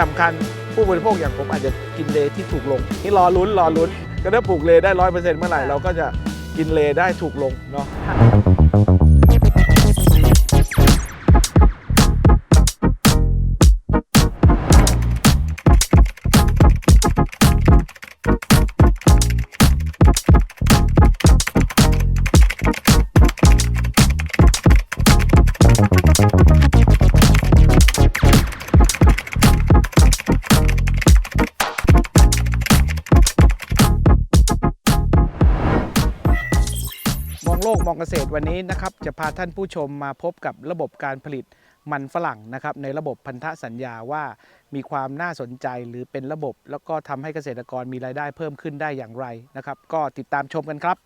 สำคัญผู้บริโภคอย่างผมอาจจะกินเลที่ถูกลง นี่รอลุ้นรอลุ้นก็ถ้าปลูกเลได้ร้อยเปอร์เซ็นต์เมื่อไหร่เราก็จะกินเลได้ถูกลงเนาะ องเกษตรวันนี้นะครับจะพาท่านผู้ชมมาพบกับระบบการผลิตมันฝรั่งนะครับในระบบพันธสัญญาว่ามีความน่าสนใจหรือเป็นระบบ แล้วก็ทำให้เกษตรกรมีรายได้เพิ่มขึ้นได้อย่างไรนะครับ ก็ติดตามชมกันครับ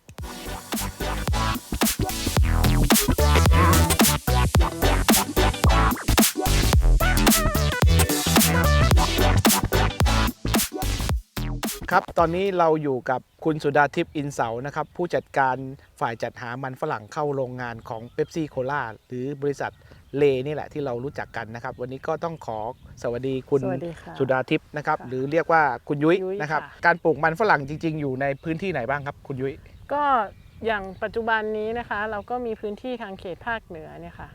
ครับ ตอนนี้เราอยู่กับคุณสุดาทิพย์อินเสานะครับ ผู้จัดการฝ่ายจัดหามันฝรั่งเข้าโรงงานของเ e ปซี่โคลาหรือบริษัทเลนี่แหละที่เรารู้จักกันนะครับ วันนี้ก็ต้องขอสวัสดีคุณสวัสดีค่ะสุดาทิพย์นะครับค่ะหรือเรียกว่าคุณยุ้ยยุ้ยนะครับ ค่ะ การปลูกมันฝรั่งจริง ๆ อยู่ในพื้นที่ไหนบ้างครับ คุณยุ้ย ก็อย่างปัจจุบันนี้นะคะ เราก็มีพื้นที่ทางเขตภาคเหนือเนี่ยค่ะ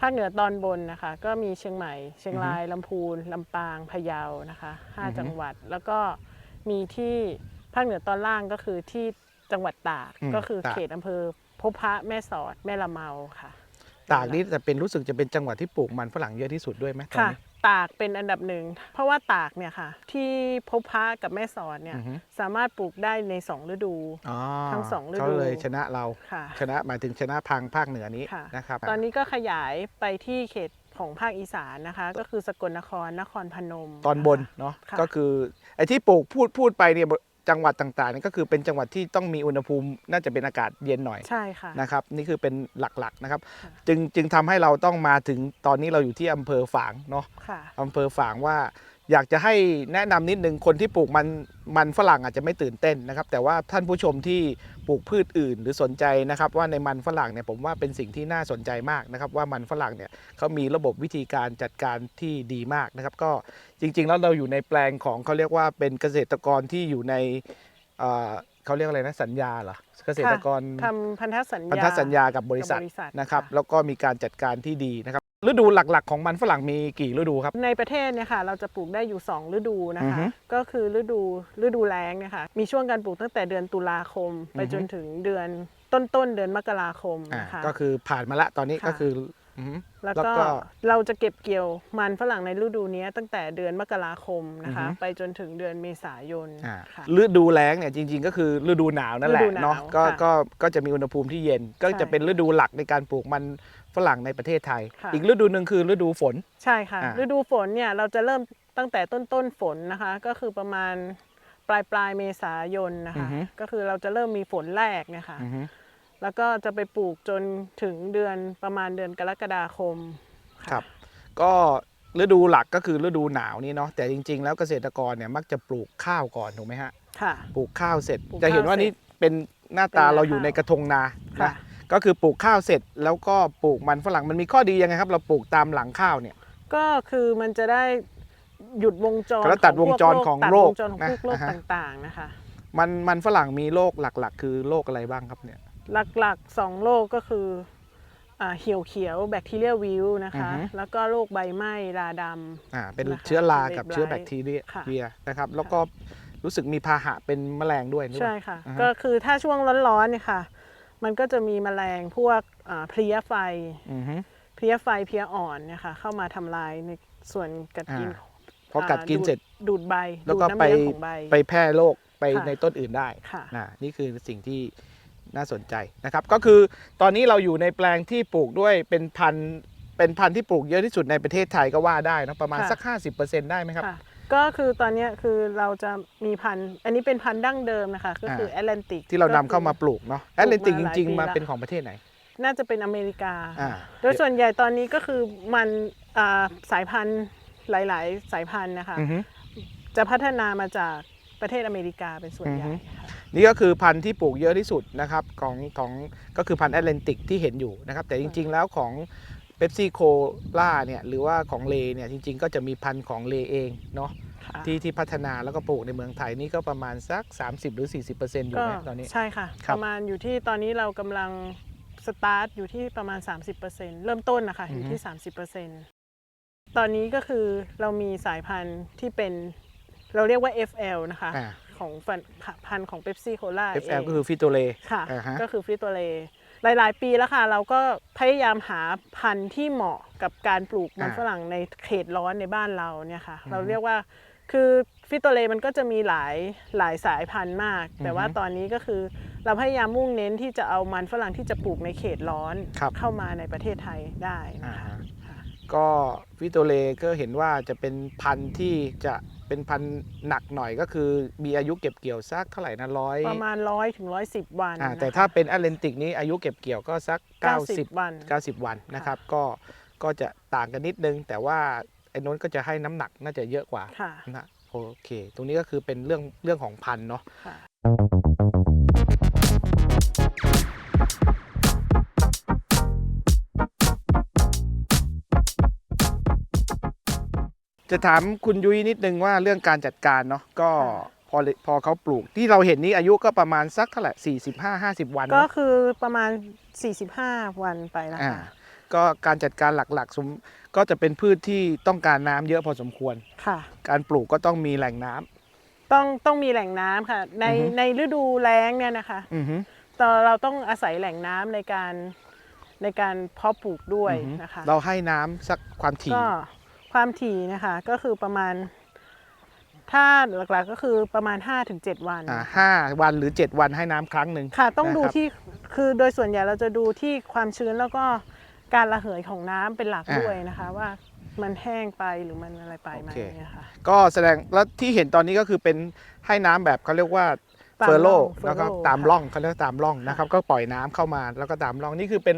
ภาคเหนือตอนบนนะคะ ก็มีเชียงใหม่ เชียงรายลำพูนลำปางพะเยานะคะห้าอือฮึ จังหวัด แล้วก็ มีที่ภาคเหนือตอนล่างก็คือที่จังหวัดตากอืมก็คือตาก เขตอำเภอพบพระแม่สอดแม่ละเมาค่ะ ตากนี่จะเป็นรู้สึกจะเป็นจังหวัดที่ปลูกมันฝรั่งเยอะที่สุดด้วยไหมตอนค่ะ นี้ ตากเป็นอันดับหนึ่ง เพราะว่าตากเนี่ยค่ะ ที่พบพระกับแม่สอดเนี่ยอือฮึ สามารถปลูกได้ในสองฤดู อ๋อทั้งสองฤดู เขาเลยชนะเรา ค่ะ ชนะหมายถึงชนะพังภาคเหนือนี้ค่ะ นะครับตอนนี้ก็ขยายไปที่เขต ของภาคอีสานนะคะ ก็คือสกลนครนครพนม ตอนบนนะคะเนาะค่ะ ก็คือไอ้ที่ปลูกพูดพูดไปเนี่ยจังหวัดต่างๆนี่ก็คือเป็นจังหวัดที่ต้องมีอุณหภูมิน่าจะเป็นอากาศเย็นหน่อยใช่ค่ะ นะครับนี่คือเป็นหลักๆนะครับค่ะจึงจึงทำให้เราต้องมาถึงตอนนี้เราอยู่ที่อำเภอฝางเนาะ ค่ะ อำเภอฝางว่า อยากจะให้แนะนำนิดนึงคนที่ปลูกมันมันฝรั่งอาจจะไม่ตื่นเต้นนะครับ แต่ว่าท่านผู้ชมที่ปลูกพืชอื่น หรือสนใจนะครับ ว่าในมันฝรั่งเนี่ยผมว่าเป็นสิ่งที่น่าสนใจมากนะครับ ว่ามันฝรั่งเนี่ยเขามีระบบวิธีการจัดการที่ดีมากนะครับ ก็จริง ๆ แล้วเราอยู่ในแปลงของเขาเรียกว่าเป็นเกษตรกรที่อยู่ในเอ่อเขาเรียกอะไรนะสัญญาเหรอเกษตรกรทำพันธสัญญาพันธสัญญากับบริษัทกับบริษัทนะครับค่ะแล้วก็มีการจัดการที่ดีนะครับ ฤดูหลักๆ ของมันฝรั่งมีกี่ฤดูครับ ในประเทศเนี่ยค่ะเราจะปลูกได้อยู่ 2 ฤดูนะอือคะฮึก็คือฤดูฤดูแล้งเนี่ยค่ะมีช่วงการปลูกตั้งแต่เดือนตุลาคม ไปอือฮึ จนถึงเดือนต้นต้นๆเดือนมกราคมอ่านะคะ ก็คือผ่านมาละตอนนี้ค่ะ ก็คืออือฮึ แล้วแล้วก็ก็เราจะเก็บเกี่ยวมันฝรั่งในฤดูนี้ตั้งแต่เดือนมกราคมนะคะ อือฮึ ไปจนถึงเดือนเมษายนอ่าค่ะ ฤดูแล้งเนี่ยจริง ๆ ก็คือฤดูหนาวนั่นแหละฤดูหนาวเนาะก็ค่ะก็ก็จะมีอุณหภูมิที่เย็นก็ใช่ จะเป็นฤดูหลักในการปลูกมัน ฝรั่งในประเทศไทย ค่ะ อีกฤดูหนึ่งคือฤดูฝน ใช่ค่ะ อ่า ฤดูฝนเนี่ยเราจะเริ่มตั้งแต่ต้นต้นๆฝนนะคะ ก็คือประมาณปลายปลายๆเมษายนนะคะก็คือเราจะเริ่มมีฝนแรกเนี่ยค่ะอือฮึแล้วก็จะไปปลูกจนถึงเดือนประมาณเดือนกรกฎาคมะ ครับ ก็ฤดูหลักก็คือฤดูหนาวนี่เนาะแต่จริง ๆ แล้วเกษตรกรเนี่ยมักจะปลูกข้าวก่อนถูกไหมฮะค่ะ ปลูกข้าวเสร็จ ปลูกจะเห็นว่าข้าวเสร็จนี่เป็นหน้าตาเป็นนาเราอยู่ในข้าว กระทงนาค่ะ นะ ก็คือปลูกข้าวเสร็จแล้วก็ปลูกมันฝรั่งมันมีข้อดียังไงครับ เราปลูกตามหลังข้าวเนี่ย ก็คือมันจะได้หยุดวงจรแล้วตัดวงจรของตัดโรวคงจรของนะพวกโรคอ่าฮะต่างๆนะคะ มันมันฝรั่งมีโรคหลักๆ คือโรคอะไรบ้างครับเนี่ย หลักๆสองโรคก็คืออ่าเหี่ยวเขียวแบคทีเรียวิวนะคะ อือฮึ แล้วก็โรคใบไหม้ราดำอ่าเป็นนะคะเชื้อราเป็นกับเบเชื้อไลท์แบคทีเรียค่ะเรียนะครับ แล้วก็รู้สึกมีพาหะเป็นแมลงด้วยหรือเปใช่ล่า ค่ะ อ่าฮะก็คือถ้าช่วงร้อนๆเนี่ยค่ะ มันก็จะมีแมลงพวกอ่าเพลี้ยไฟอือฮึเพลี้ยไฟเพลี้ยอ่อนเนี่ยค่ะเข้ามาทำลายในส่วนกัดกินอ่าพอกัดกินาเสร็จดูดใบแล้วก็ดูดน้ำไปเลี้ยงของใบไปแพร่โรคไปค่ะในต้นอื่นได้ค่ะนะนี่คือสิ่งที่น่าสนใจนะครับ ก็คือตอนนี้เราอยู่ในแปลงที่ปลูกด้วยเป็นพันธุ์เป็นพันธุ์ที่ปลูกเยอะที่สุดในประเทศไทยก็ว่าได้นะประมาณค่ะสัก 50%ได้ไหมครับค่ะ ก็คือตอนเนี้ยคือเราจะมีพันธุ์อันนี้เป็นพันธุ์ดั้งเดิมนะคะ ก็คือแอตแลนติก ที่เรานำเข้ามาปลูกเนาะแอตแลนติกจริง ๆ มาหลายปีละเป็นของประเทศไหน น่าจะเป็นอเมริกา อ่า โดยส่วนใหญ่ตอนนี้ก็คือมันอ่าสายพันธุ์หลาย ๆ สายพันธุ์นะคะ อือฮึ จะพัฒนามาจากประเทศอเมริกาเป็นส่วนใหญ่อือฮึ ค่ะ นี่ก็คือพันธุ์ที่ปลูกเยอะที่สุดนะครับของของก็คือพันธุ์แอตแลนติกที่เห็นอยู่นะครับแต่จริงๆแล้วของ เ e ปซี่โคล่าเนี่ยหรือว่าของเลเนี่ยจริง ๆ ก็จะมีพันธุ์ของเลเองเนาะค่ะที่ที่พัฒนาแล้วก็ปลูกในเมืองไทยนี่ก็ประมาณสัก 30 หรือ 40%อยู่ก็ไหมตอนนี้ ใช่ค่ะ ครับ ประมาณอยู่ที่ตอนนี้เรากำลังสตาร์ทอยู่ที่ประมาณ 30%เริ่มต้นนะคะอยู่ที่ 30%ตอนนี้ก็คือเรามีสายพันธุ์ที่เป็นเราเรียกว่า FL นะคะ อ่า ของพันธุ์พันธุ์ของเ e ปซี่โคล่า FL ก็คือฟิโตเล ค่ะ อ่าฮะก็คือฟริโตเล หลาย ๆ ปีแล้วค่ะ เราก็พยายามหาพันธุ์ที่เหมาะกับการปลูกมันอ่าฝรั่งในเขตร้อนในบ้านเราเนี่ยค่ะอือฮึเราเรียกว่าคือฟิโตเลมันก็จะมีหลายหลายสายพันธุ์มาก แต่อือฮึว่าตอนนี้ก็คือเราพยายามมุ่งเน้นที่จะเอามันฝรั่งที่จะปลูกในเขตร้อนครับเข้ามาในประเทศไทยได้อ่านะคะฮะค่ะก็ฟิโตเลก็เห็นว่าจะเป็นพันธุ์ที่จะ เป็นพันธุ์หนักหน่อยก็คือ มีอายุเก็บเกี่ยวสักเท่าไหร่นะร้อยประมาณร้อยถึงร้อยสิบวันอ่านะคะแต่ถ้าเป็นแอตแลนติกนี้อายุเก็บเกี่ยวก็สัก90 90 วัน 90 วันนะครับ ก็ก็จะต่างกันนิดนึง แต่ว่าไอ้นนก็จะให้น้ำหนักน่าจะเยอะกว่าค่ะ นะโอเค ตรงนี้ก็คือเป็นเรื่องเรื่องของพันธุ์เนาะ ค่ะ จะถามคุณยุ้ยนิดนึงว่าเรื่องการจัดการเนาะก็ค่ะพอพอเขาปลูกที่เราเห็นนี้อายุก็ประมาณสักเท่าไหร่45 50วันก็เนาะคือประมาณ 45 วันไปแล้วอ่าค่ะก็การจัดการหลักๆสมก็จะเป็นพืชที่ต้องการน้ำเยอะพอสมควร ค่ะ การปลูกก็ต้องมีแหล่งน้ำ ต้องต้องมีแหล่งน้ำค่ะ ในอือฮึ ในฤดูแล้งเนี่ยนะคะ อือฮึตอนเราต้องอาศัยแหล่งน้ำในการในการเพาะปลูกด้วยอือฮึนะคะ เราให้น้ำสักความถี่ก็ ความถี่นะคะก็คือประมาณ ถ้าหลักๆก็คือประมาณ 5-7 วัน อ่าห้าวันหรือ 7 วันให้น้ำครั้งหนึ่ง ค่ะ ต้องดูนะครับ ที่คือโดยส่วนใหญ่เราจะดูที่ความชื้นแล้วก็การระเหยของน้ำเป็นหลักอ่าด้วยนะคะ ว่ามันแห้งไปหรือมันอะไรไปไหมโอเคเนี่ยค่ะ ก็แสดงแล้วที่เห็นตอนนี้ก็คือเป็นให้น้ำแบบเขาเรียกว่าตามเฟอร์โลร่องนะครับ furrow ตามค่ะร่องเขาเรียกว่าตามร่องนะครับ ก็ปล่อยน้ำเข้ามาแล้วก็ตามร่องนี่คือเป็น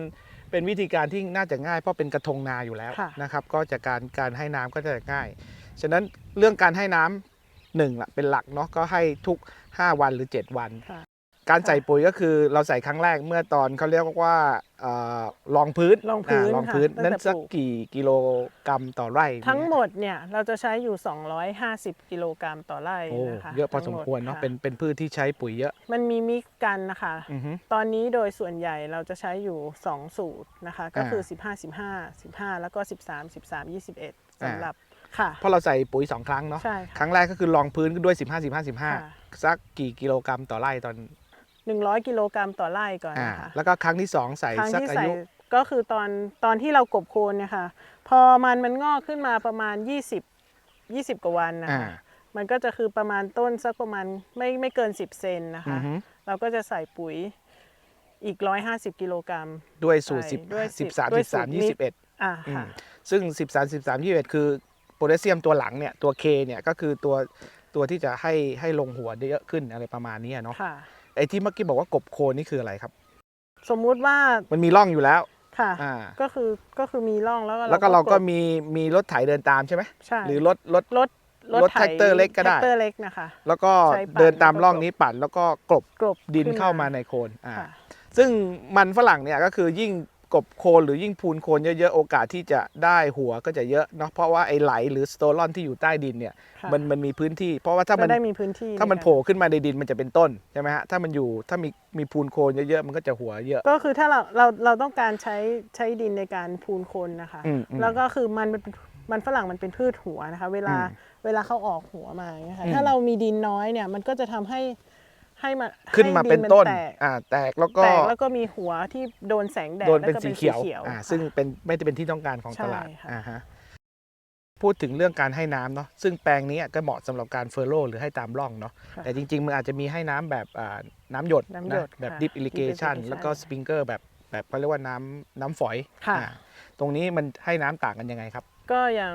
เป็นวิธีการที่น่าจะง่ายเพราะเป็นกระทงนาอยู่แล้วค่ะ นะครับก็จะการการให้น้ำก็จะง่าย ฉะนั้นเรื่องการให้น้ำหนึ่งละเป็นหลักเนาะก็ให้ทุก 5 วันหรือ 7 วัน ค่ะ การใส่ปุ๋ยก็คือเราใส่ครั้งแรกเมื่อตอนเขาเรียกว่าเอ่อรองพื้นรองพื้นารองพื้นค่ะนั้นตั้งแต่สักปลูกกี่กิโลกรัมต่อไร่ ทั้งหมดเนี่ยเราจะใช้อยู่ 250 กิโลกรัมต่อไร่โอ้นะคะเยอะพอสทั้มงหดควรเนาะค่เป็นเป็นพืชที่ใช้ปุ๋ยเยอะ มันมีมิกซ์กันนะคะอือฮึตอนนี้โดยส่วนใหญ่เราจะใช้อยู่ 2 สูตรนะคะ ก็คือ 15 15 15 แล้วก็ 13 13 21สำหรับค่ะเพราะเราใส่ปุ๋ย 2 ครั้งเนาะใช่คค่ะรั้งแรกก็คือรองพื้นด้วย 15 15ค่ะ15 สักกี่กิโลกรัมต่อไร่ตอน 100 กิโลกรัมต่อไร่ก่อนอ่านะคะ แล้วก็ครั้งที่2ใส่ครั้งสักที่อาใส่ยุก็คือตอนตอนที่เรากบโคนเนี่ยค่ะ พอมันมันงอกขึ้นมาประมาณ 20 20 กว่าวันนะอ่าคะมันก็จะคือประมาณต้นสักประมาณไม่ไม่เกิน 10 เซนนะอืคะอฮึเราก็จะใส่ปุ๋ยอีก 150 กิโลกรัม ด้วยสูตรใช่10ด้วยสิบ13ด้วยสูตร13นี้21อ่าอืค่ะมซึ่ง 13 13 21 คือโพแทสเซียมตัวหลังเนี่ย ตัว K เนี่ย ก็คือตัวตัวที่จะให้ให้ลงหัวได้เยอะขึ้นอะไรประมาณนี้อะเนาะ ค่ะ ไอ้ที่เมื่อกี้บอกว่ากบโคนนี่คืออะไรครับ สมมุติว่ามันมีร่องอยู่แล้ว ค่ะ อ่า ก็คือก็คือมีร่องแล้วก็แล้วก็เราก็บมีมีรถไถเดินตามใช่ไหมใช่หรือรถรถ รถรถแท็กเตอร์เล็กก็ได้ แท็กเตอร์เล็กนะคะ แล้วก็ใช้ปั่น เดินตามแล้วก็ร่องนี้ปั่นแล้วก็กลบกลบดินขึ้เข้ามาในโคนอ่า ค่ะ ซึ่งมันฝรั่งเนี่ยก็คือยิ่ง กบโคนหรือยิ่งพูนโคนเยอะๆ โอกาสที่จะได้หัวก็จะเยอะเนาะเพราะว่าไอ้ไหลหรือสโตรอนที่อยู่ใต้ดินเนี่ยค่ะมันมันมีพื้นที่ เพราะว่าถ้าจะมันได้มีพื้นที่ถ้ามันใกรโผล่ขึ้นมาในดินมันจะเป็นต้นใช่ไหมฮะถ้ามันอยู่ถ้ามีมีพูนโคนเยอะๆมันก็จะหัวเยอะ ก็คือถ้าเราเราเราต้องการใช้ใช้ดินในการพูนโคนนะคะอืมอืมแล้วก็คือมันเป็นมันฝรั่งมันเป็นพืชหัวนะคะ เวลาอืมเวลาเขาออกหัวมาอย่างเงี้ยค่ะอืมถ้าเรามีดินน้อยเนี่ยมันก็จะทำให้ ให้มันขึ้นมาให้ดิเป็นต้นแตกอ่าแตกแล้วก็แตกแล้วก็มีหัวที่โดนแสงแดดโดนแล้วเป็นก็สีเขียวอ่าค่ะซึ่งเป็นไม่ได้เป็นที่ต้องการของใช่ตลาดค่ะอ่าฮะพูดถึงเรื่องการให้น้ำเนาะซึ่งแปลงนี้ก็เหมาะสำหรับการเฟอร์โรหรือให้ตามร่องเนาะค่ะแต่จริง ๆ มันอาจจะมีให้น้ำแบบอ่าน้ำหยดน้ำหยดนะแบบค่ะดิฟอิลิเกชัน drip irrigation แล้วก็สปริงเกอร์แบบแบบเขาเรียกว่าน้ำน้ำฝอยค่ะอ่าตรงนี้มันให้น้ำต่างกันยังไงครับ ก็อย่าง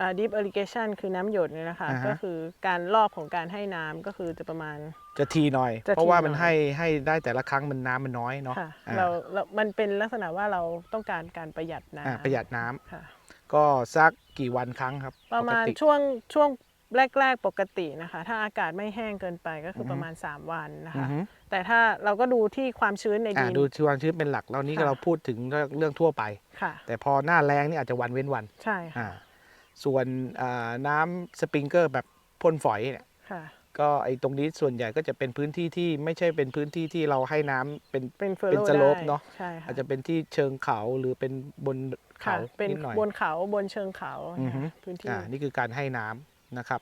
อ่า deep irrigation คือน้ำหยดเนี่ยนะคะอ่าฮะก็คือการรอบของการให้น้ำก็คือจะประมาณ จะทีหน่อย จะเพราะว่ามันทีหน่อย ให้ให้ได้แต่ละครั้งมันน้ำมันน้อยเนาะค่ะอ่าเราเรามันเป็นลักษณะว่าเราต้องการการประหยัดน้ำอ่าประหยัดน้ำค่ะ ก็สักกี่วันครั้งครับประมาณปกติ ช่วงช่วงแรก ๆ ปกตินะคะ ถ้าอากาศไม่แห้งเกินไปก็คือออฮึ ประมาณ 3 วันนะอืคะอฮึแต่ถ้าเราก็ดูที่ความชื้นในอ่าดิน ดูความชื้นเป็นหลักแล้วนี้ก็ค่ะ เราพูดถึงเรื่องเรื่องทั่วไป ค่ะ แต่พอหน้าแรงนี่อาจจะวันเว้นวันใช่ค่ะอ่าส่วนอ่าน้ำสปริงเกอร์แบบพ่นฝอยเนี่ยค่ะ ก็ไอ้ตรงนี้ส่วนใหญ่ก็จะเป็นพื้นที่ที่ไม่ใช่เป็นพื้นที่ที่เราให้น้ำเป็นเป็นเฟอร์เป็นโลสโลปได้เนอะใช่ค่ะอาจจะเป็นที่เชิงเขาหรือเป็นบนค่ะเขาเป็นนิดหน่อย บนเขาบนเชิงเขาอือฮึเนี่ยพื้นที่ อ่านี่คือการให้น้ำนะครับ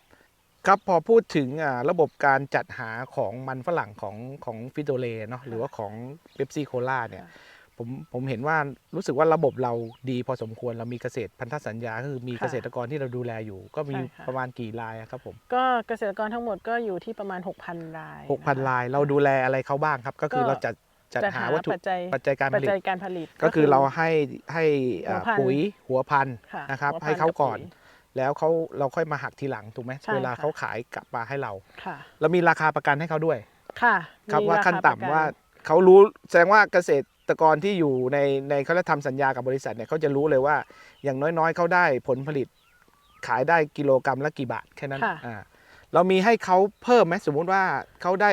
ครับพอพูดถึงอ่าระบบการจัดหาของมันฝรั่งของของฟิโดเลเนาะหรือว่าของเบปซี่โคลาเนี่ยค่ะ ผมผมเห็นว่ารู้สึกว่าระบบเราดีพอสมควรเรามีเกษตรพันธสัญญาคือมีค่ะเกษตรกรที่เราดูแลอยู่ ก็มีใช่ค่ะประมาณกี่รายอะครับผมก็เกษตรกรทั้งหมดก็อยู่ที่ประมาณ 6,000 รายหกพันนะคะราย เราดูแลอะไรเขาบ้างครับ ก็คือก็เราจัดจัดจัดหาหาวัตถุปัจจัยปัจจัยการผปัจลิตจัยการผลิต ก็คือเราให้ให้อ่าหัวพันธุ์ปุ๋ยหัวพันธุ์ค่ะนะครับหัวพัให้เขาก่อนบปุ๋ยแล้วเขาเราค่อยมาหักทีหลังถูกไหมใช่เวลาค่ะเขาขายกลับมาให้เราค่ะเรามีราคาประกันให้เขาด้วย ค่ะ ครับมีว่าราขั้นคต่ำประกันว่าเขารู้แสดงว่าเกษตร กรที่อยู่ในในเขาจะทำสัญญากับบริษัทเนี่ยเขาจะรู้เลยว่า อย่างน้อยๆเขาได้ผลผลิตขายได้กิโลกรรัมละกี่บาทแค่นั้นค่ะ อ่าเรามีให้เขาเพิ่มไหมสมมุติว่าเขาได้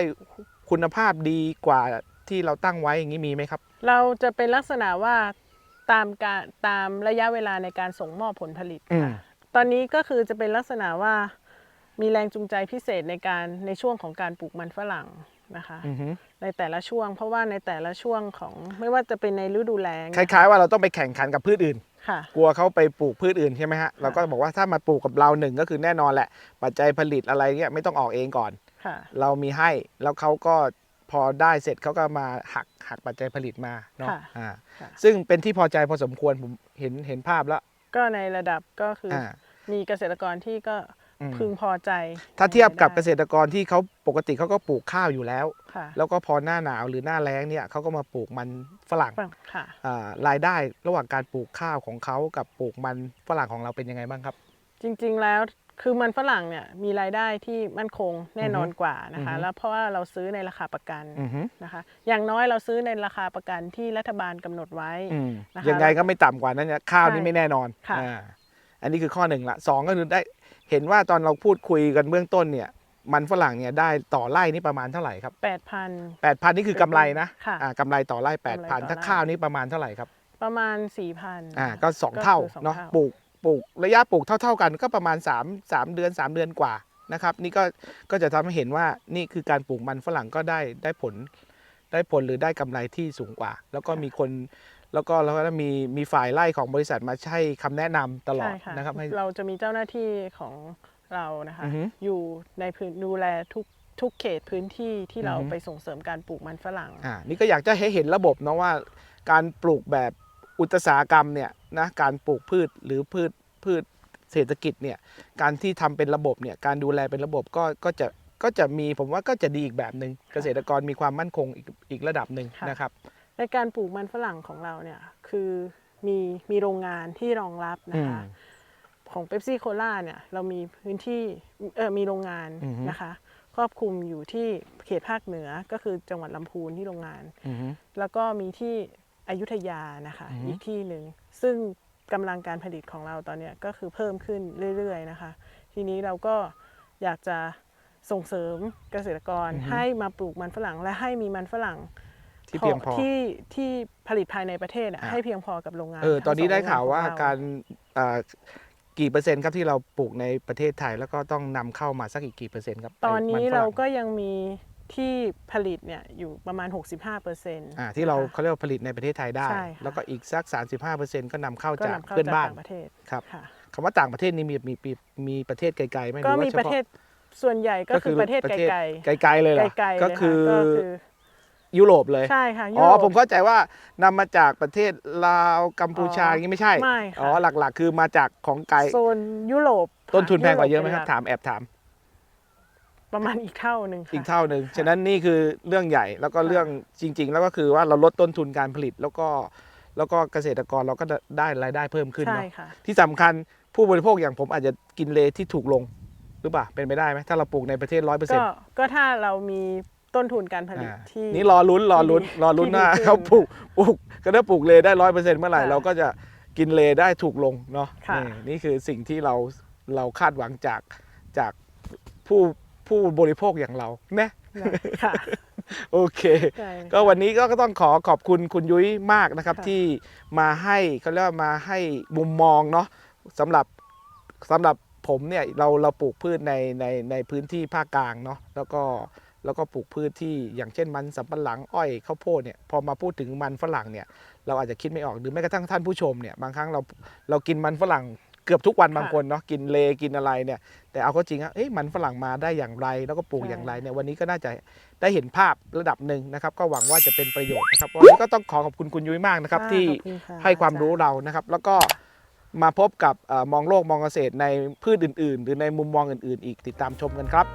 คุณภาพดีกว่าที่เราตั้งไว้อย่างนี้มีไหมครับ เราจะเป็นลักษณะว่าตามการตามระยะเวลาในการส่งมอบผลผลิตอืมค่ะ ตอนนี้ก็คือจะเป็นลักษณะว่ามีแรงจูงใจพิเศษในการในช่วงของการปลูกมันฝรั่ง นะคะอือฮึในแต่ละช่วง เพราะว่าในแต่ละช่วงของไม่ว่าจะเป็นในฤดูแล้งคล้ายๆว่าเราต้องไปแข่งขันกับพืชอื่น ค่ะ กลัวเขาไปปลูกพืชอื่นใช่ไหมฮะเราก็บอกว่าถ้ามาปลูกกับเราหนึ่งก็คือแน่นอนแหละ ปัจจัยผลิตอะไรเงี้ยไม่ต้องออกเองก่อน ค่ะ เรามีให้แล้วเขาก็พอได้เสร็จเขาก็มาหักหักปัจจัยผลิตมาเนาะค่ะอ่าค่ะ ซึ่งเป็นที่พอใจพอสมควรผมเห็นเห็นภาพแล้วก็ในระดับก็คือออ่ามีเกษตรกรที่ก็อืม พึงพอใจ ถ้าเทียบกับในเกรายษได้ตรกรที่เขาปกติเขาก็ปลูกข้าวอยู่แล้วค่ะแล้วก็พอหน้าหนาวหรือหน้าแล้งเนี่ยเขาก็มาปลูกมันฝรั่งค่ะอ่ารายได้ระหว่างการปลูกข้าวของเขากับปลูกมันฝรั่งของเราเป็นยังไงบ้างครับ จริง ๆ แล้วคือมันฝรั่งเนี่ยมีรายได้ที่มั่นคงแน่นอนกว่านะคะอือฮึแล้วเพราะว่าเราซื้อในราคาประกันอือฮึนะคะ อย่างน้อยเราซื้อในราคาประกันที่รัฐบาลกำหนดไว้อืมนะคะยังไงก็ไม่ต่ำกว่านั้นเนี่ยข้าวนี่ใช่ไม่แน่นอนค่ะอ่าอันนี้คือข้อหนึ่งละสองก็คือได้ เห็นว่าตอนเราพูดคุยกันเบื้องต้นเนี่ย มันฝรั่งเนี่ยได้ต่อไร่นี่ประมาณเท่าไหร่ครับแปดพันแปดพันนี่คือกำไรนะค่ะอ่ากำไรต่อไร่แปดกำไรพันต่อถ้าไร่ข้าวนี่ประมาณเท่าไหร่ครับ ประมาณสี่พันอ่าก็สองเท่าก็คือสองเนาะเท่าปลูกปลูกระยะปลูกเท่า ๆกันก็ประมาณ3 3เดือน3เดือนกว่านะครับ นี่ก็ก็จะทำให้เห็นว่านี่คือการปลูกมันฝรั่งก็ได้ได้ผลได้ผลหรือได้กำไรที่สูงกว่า แล้วก็มีคน แล้วก็แล้วก็มีมีฝ่ายไล่ของบริษัทมาให้คำแนะนำตลอดใช่ค่ะนะครับให้ เราจะมีเจ้าหน้าที่ของเรานะคะ อือฮึอยู่ในพื้นดูแลทุกทุกเขตพื้นที่ที่เราอือฮึ ไปส่งเสริมการปลูกมันฝรั่ง อ่านี่ก็อยากจะให้เห็นระบบเนาะว่า การปลูกแบบอุตสาหกรรมเนี่ยนะการปลูกพืชหรือพืชพืชเศรษฐกิจเนี่ยการที่ทำเป็นระบบเนี่ยการดูแลเป็นระบบก็ก็จะก็จะมีผมว่าก็จะดีอีกแบบหนึ่งเกษตรกรมีความมั่นคงอีกอีกระดับหนึ่งค่ะ นะครับ ในการปลูกมันฝรั่งของเราเนี่ยคือมีมีโรงงานที่รองรับนะคะอืมของเ e p ซี่โคลาเนี่ยเรามีพื้นที่เออมีโรงงานอือฮึนะคะครอบคลุมอยู่ที่เขตภาคเหนือก็คือจังหวัดลำพูนที่โรงงานอือฮึแล้วก็มีที่อยุธยานะคะอือฮึอีกที่หนึ่งซึ่งกำลังการผลิตของเราตอนเนี้ยก็คือเพิ่มขึ้นเรื่อยๆนะคะ ทีนี้เราก็อยากจะส่งเสริมเกษตรกรให้มาปลูกมันฝรั่งและให้มีมันฝรั่ง ที่เพียงพอที่ที่ผลิตภายในประเทศอะอะให้เพียงพอกับโรงงานเออตอนนี้ทั้งสงได้ข่าวว่าโงงของเการอ่ากี่เปอร์เซ็นต์ครับที่เราปลูกในประเทศไทย แล้วก็ต้องนำเข้ามาสักอีกกี่เปอร์เซ็นต์ครับ ตอนนี้มัฝเรางก็ยังมีที่ผลิตเนี่ยอยู่ประมาณ 65เปอร์เซ็นต์อ่าที่เราเขาเรียกว่าผลิตในประเทศไทยได้ใช่ค่ะแล้วก็อีกสัก 35%ก็นำเข้าก็จากนำเข้าเพื่อนจากบ้านต่างประเทศครับค่ะคำว่าต่างประเทศนี่มีมีมีมีประเทศไกลๆไหมหก็รือว่ามีเฉประพาะเทศส่วนใหญ่ก็คือประเทศไกลไกลๆเลยเหรอๆไกลๆก็เลยคือค่ะก็คือ ยุโรปเลยใช่ค่ะยุอ๋อโรป ผมเข้าใจว่านำมาจากประเทศลาวกัมพูชาอ๋อออย่างนี้ไม่ใช่ไม่ค่ะ อ๋อหลักๆ คือมาจากของไกลโซนยุโรปต้นทุนแพงกว่าเยอะไหมป็ครับหลัถามแอบถามประมาณอีกเท่าหนึ่งค่ะ อีกเท่าหนึ่งฉะนั้นนี่คือเรื่องใหญ่แล้วก็ค่ะ เรื่องจริง ๆ แล้วก็คือว่าเราลดต้นทุนการผลิตแล้วก็แล้วก็เกษตรกรเราก็ได้รายได้เพิ่มขึ้นใช่เนาะ ค่ะ ที่สำคัญผู้บริโภคอย่างผมอาจจะกินเลที่ถูกลง หรือเปล่าเป็นไปได้ไหมถ้าเราปลูกในประเทศร้อยเปอร์เซ็นก็ต์ก็ถ้าเรามี ต้นทุนการผลิตที่นี่รอลุ้นรอลุ้นที่ดีรอลุ้นที่ดีว่าขึ้นเขาปลูกปลูกก็ถ้าปลูกเลได้ร้อยเปอร์เซ็นต์เมื่อไหร่ค่ะเราก็จะกินเลได้ถูกลงเนาะค่ะ นี่นี่คือสิ่งที่เราเราคาดหวังจากจากผู้ผู้บริโภคอย่างเรานะค่ะโอเค ใช่ ก็วันนี้ก็ต้องขอขอบคุณคุณยุ้ยมากนะครับ ค่ะ ที่มาให้เขาเรียกว่ามาให้มุมมองเนาะสำหรับสำหรับผมเนี่ยเราเราปลูกพืชในในในพื้นที่ภาคกลางเนาะแล้วก็ แล้วก็ปลูกพืชที่อย่างเช่นมันสำปะหลังอ้อยข้าวโพดเนี่ยพอมาพูดถึงมันฝรั่งเนี่ยเราอาจจะคิดไม่ออกหรือแม้กระทั่งท่านผู้ชมเนี่ยบางครั้งเราเรากินมันฝรั่งเกือบทุกวันบางคนเนาะกินเลกินอะไรเนี่ยแต่เอาก็จริงอะเอ้ยมันฝรั่งมาได้อย่างไร แล้วก็ปลูกอย่างไรเนี่ยวันนี้ก็น่าจะได้เห็นภาพระดับหนึ่งนะครับ ก็หวังว่าจะเป็นประโยชน์นะครับวันนี้ก็ต้องขอขอบคุณคุณยุ้ยมากนะครับค่ะที่ขอบคุณะให้ความรู้อจรย์เรานะครับ แล้วก็มาพบกับเอ่อมองโลกมองเกษตรในพืชอื่น ๆ หรือในมุมมองอื่น ๆ อีกติดตามชมกันครับ